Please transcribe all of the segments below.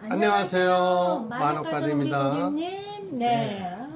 안녕하세요. 만옥가족입니다. 만옥가족입니다. 고객님. 네. 아,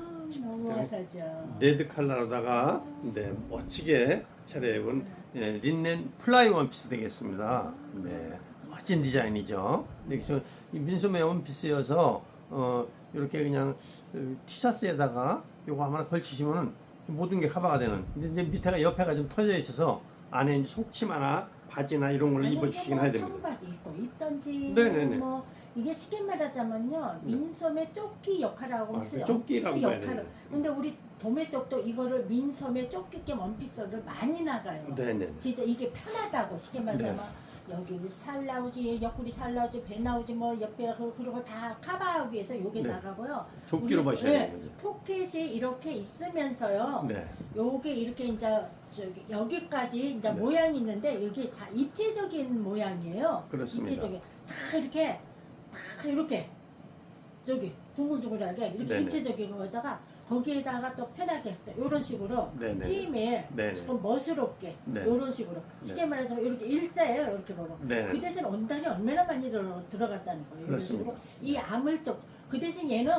너무 어서죠. 레드 컬러로다가 네, 멋지게 차려입은 예, 린넨 플라이 원피스 되겠습니다. 네, 멋진 디자인이죠. 그래서 이 민소매 원피스여서 어, 이렇게 그냥 어, 티셔츠에다가 요거 하나 걸치시면은 모든 게 커버가 되는. 근데 밑에가 옆에가 좀 터져 있어서 안에 이제 속치마나 바지나 이런 걸 입어주시긴 해야 됩니다. 청바지 입고 입던지. 네네네. 뭐 이게 쉽게 말하자면요 네. 민소매 조끼 역할하고 아, 원피스 그 조끼라고 역할을. 근데 우리 도매 쪽도 이거를 민소매 조끼 겸 원피스를 많이 나가요. 네네. 진짜 이게 편하다고 쉽게 말하자면 여기 살 나오지 옆구리 살 나오지 배 나오지 뭐 옆에 그 그리고 다 커버하기 위해서 요게 네. 나가고요. 조끼로 우리- 네, 되는 거죠. 포켓이 이렇게 있으면서요. 네. 요게 이렇게 이제 저기 여기까지 이제 네. 모양이 있는데 여기 자 입체적인 모양이에요. 그렇습니다. 입체적인 다 이렇게 다 이렇게 저기 둥글둥글하게 이렇게 네네. 입체적인 거다가 거기에다가 또 편하게 이런 식으로 네네. 팀에 네네. 조금 멋스럽게 네. 이런 식으로 쉽게 말해서 이렇게 일자예요 이렇게 보면 네. 그 대신 원단이 얼마나 많이 들어, 들어갔다는 거예요 이런 그렇습니다. 식으로 이 아물쪽 그 대신 얘는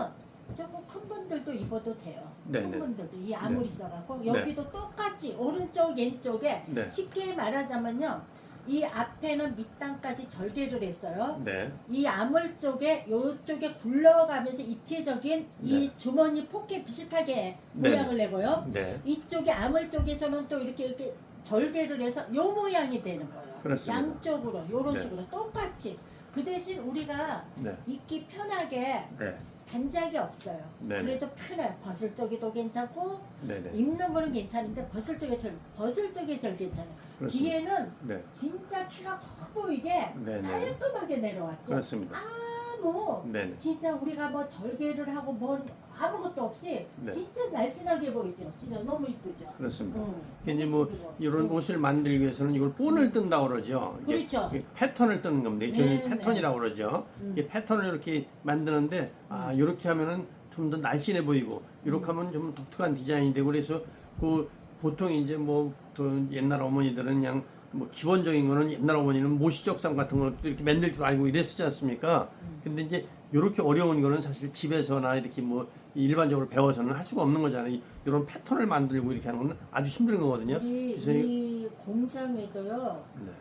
조금 큰 분들도 입어도 돼요 네네. 큰 분들도 이 아물 네. 있어갖고 여기도 똑같이 오른쪽 왼쪽에 네. 쉽게 말하자면요 이 앞에는 밑단까지 절개를 했어요 네. 이 아물 쪽에 요쪽에 굴러가면서 입체적인 이 주머니 포켓 비슷하게 네. 모양을 내고요 네. 이쪽에 아물 쪽에서는 또 이렇게 이렇게 절개를 해서 요 모양이 되는 거예요. 그렇습니다. 양쪽으로 요런 네. 식으로 똑같이. 그 대신 우리가 네. 입기 편하게 네. 단작이 없어요. 네. 그래도 편해. 벗을 적이도 괜찮고 네네. 입는 거는 괜찮은데 벗을 적이 제일 벗을 적이 제일 괜찮아요. 그렇습니다. 뒤에는 네. 진짜 키가 커 보이게 네네. 깔끔하게 내려왔죠. 그렇습니다. 아무 네네. 진짜 우리가 뭐 절개를 하고 뭐 아무것도 없이 네. 진짜 날씬하게 보이죠. 진짜 너무 이쁘죠. 그렇습니다. 응. 이제 뭐 이런 옷을 만들기 위해서는 이걸 본을 뜬다고 그러죠. 이게 그렇죠. 이게 패턴을 뜨는 겁니다. 저는 네, 패턴이라고 그러죠. 음. 이 패턴을 이렇게 만드는데 아 이렇게 하면은 좀 더 날씬해 보이고 이렇게 음. 하면 좀 독특한 디자인이 되고 그래서 그 보통 이제 뭐또 옛날 어머니들은 그냥 뭐 기본적인 거는 옛날 어머니는 모시적상 같은 것도 이렇게 만들 줄 알고 이랬었지 않습니까? 음. 근데 이제 이렇게 어려운 거는 사실 집에서나 이렇게 뭐 일반적으로 배워서는 할 수가 없는 거잖아요. 이런 패턴을 만들고 이렇게 하는 건 아주 힘든 거거든요. 우리 이 공장에도요. 네.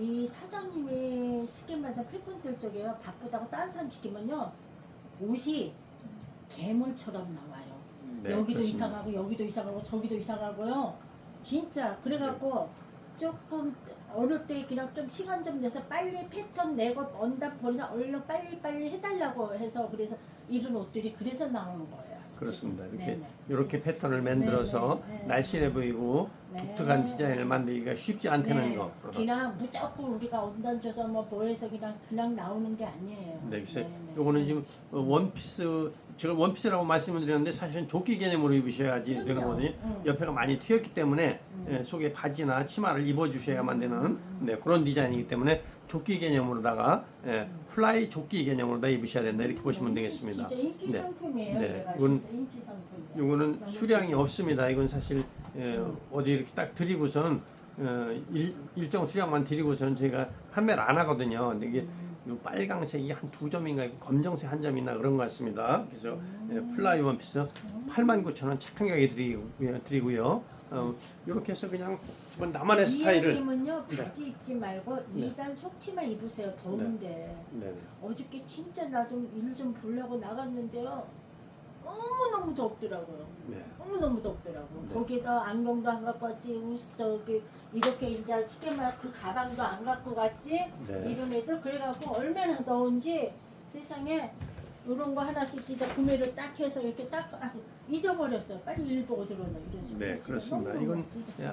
이 사장님이 쉽게 말해서 패턴들 쪽에요. 바쁘다고 딴 사람 시키면요. 옷이 괴물처럼 나와요. 네, 여기도 그렇습니다. 이상하고 여기도 이상하고 저기도 이상하고요. 진짜 그래갖고 조금 어느 때 그냥 좀 시간 좀 내서 빨리 패턴 내고 언답 버리서 얼른 빨리 빨리 해달라고 해서 그래서 이런 옷들이 그래서 나오는 거예요. 그렇습니다. 이렇게 네네. 이렇게 패턴을 만들어서 네, 네, 네. 날씬해 보이고 네. 독특한 디자인을 만들기가 쉽지 않다는 네, 거. 그냥 무조건 우리가 원단 줘서 뭐 보여서 그냥 그냥 나오는 게 아니에요. 네, 그래서 네, 네. 요거는 지금 어, 원피스 제가 원피스라고 말씀을 드렸는데 사실은 조끼 개념으로 입으셔야지. 되는 거거든요. 응. 옆에가 많이 튀었기 때문에 음. 예, 속에 바지나 치마를 입어주셔야만 되는 네, 그런 디자인이기 때문에 조끼 개념으로다가 예, 플라이 조끼 개념으로다 입으셔야 된다 이렇게 보시면 되겠습니다. 진짜 인기 네. 상품이에요. 네, 내가 이건- 진짜 인기 상품이에요. 요거는 너무 수량이. 없습니다. 이건 사실 예, 음. 어디 이렇게 딱 드리고선 어, 일, 일정 수량만 드리고선 저희가 판매를 안 하거든요. 근데 이게 음. 요 빨강색이 한 두 점인가 있고 검정색 한 점이나 그런 것 같습니다. 그래서 예, 플라이 원피스 89,000원 착한 가격에 드리고, 예, 드리고요. 어, 이렇게 해서 그냥 정말 나만의 스타일을 이님은요 네. 바지 입지 말고 네. 이단 속치마 입으세요. 더운데 네, 어저께 진짜 나 좀 일 좀 보려고 나갔는데요. 너무 너무 덥더라고요. 네. 너무 너무 덥더라고. 네. 거기다 안경도 안 갖고 왔지. 우 저기 이렇게 이제 쉽게 말그 가방도 안 갖고 갔지. 네. 이런 애들 그래갖고 얼마나 더운지 세상에 이런 거 하나씩 진짜 구매를 딱 해서 이렇게 딱 아, 잊어버렸어요. 빨리 일 보고 들어오네 이런 식으로. 네, 그렇습니다. 이건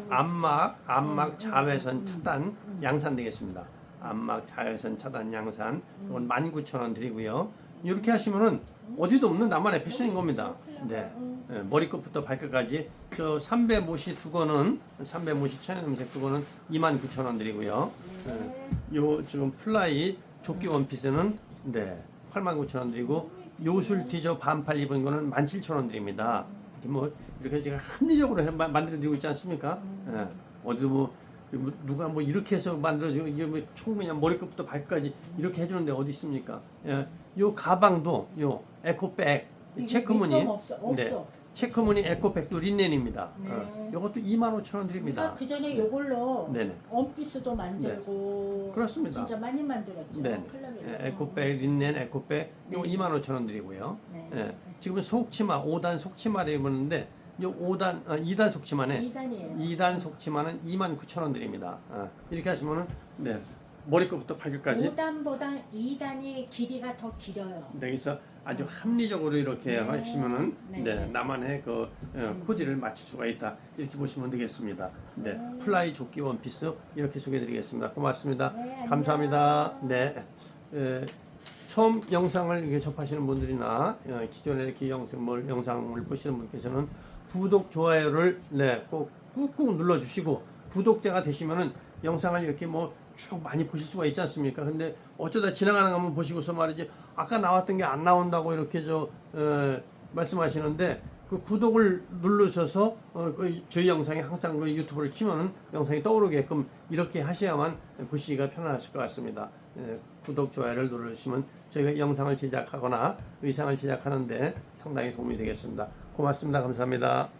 암막, 암막 음, 자외선 음, 차단 음. 양산 되겠습니다. 암막 자외선 차단 양산 이건 음. 19,000원 드리고요. 이렇게 하시면은 어디도 없는 나만의 패션인 겁니다. 네. 음. 예, 머리끝부터 발끝까지 저 삼배 모시 두 거는 삼배 모시 천연 음색 두 거는 29,000원 드리고요. 네. 요 지금 플라이 조끼 원피스는 네 89,000원 드리고 요술 티저 반팔 입은 거는 17,000원 드립니다. 이렇게 뭐 이렇게 제가 합리적으로 해- 마- 만들어 드리고 있지 않습니까? 예, 어디도 뭐뭐 누가 뭐 이렇게 해서 만들어지고 이게 뭐 충분히 머리끝부터 발끝까지 이렇게 해주는데 어디 있습니까? 예, 요 가방도 요 에코백 체크무늬 없어. 없어. 네. 체크무늬 에코백도 린넨입니다. 네. 어, 요것도 2만 5천 원 우리가 드립니다. 그 전에 요걸로 네네. 원피스도 만들고 그렇습니다. 진짜 많이 만들었죠. 네. 예, 에코백 린넨 에코백 요 네. 2만 5천 원 드리고요. 네. 예, 지금은 속치마 5단 속치마를 입었는데 요 5단 아, 2단 속치마네. 2단이에요. 2단 속치마는 2만 9천 원 드립니다. 아, 이렇게 하시면은 네 머리끝부터 발끝까지 5단보다 2단이 길이가 더 길어요. 네, 그래서 아주 합리적으로 이렇게 네. 하시면은 네. 네, 나만의 그 어, 코디를 맞출 수가 있다 이렇게 보시면 되겠습니다. 네, 네. 플라이 조끼 원피스 이렇게 소개드리겠습니다. 고맙습니다. 네, 안녕. 감사합니다. 네. 에, 처음 영상을 이렇게 접하시는 분들이나 어, 기존에 이렇게 영상을, 영상을 보시는 분께서는 구독, 좋아요를 네, 꼭 꾹꾹 눌러주시고 구독자가 되시면은 영상을 이렇게 뭐 쭉 많이 보실 수가 있지 않습니까? 근데 어쩌다 지나가는 거 한번 보시고서 말이지 아까 나왔던 게 안 나온다고 이렇게 저 어, 말씀하시는데 그 구독을 누르셔서 어, 그 저희 영상이 항상 그 유튜브를 키면은 영상이 떠오르게끔 이렇게 하셔야만 보시기가 편하실 것 같습니다. 예, 구독 좋아요를 누르시면 저희가 영상을 제작하거나 의상을 제작하는데 상당히 도움이 되겠습니다. 고맙습니다. 감사합니다.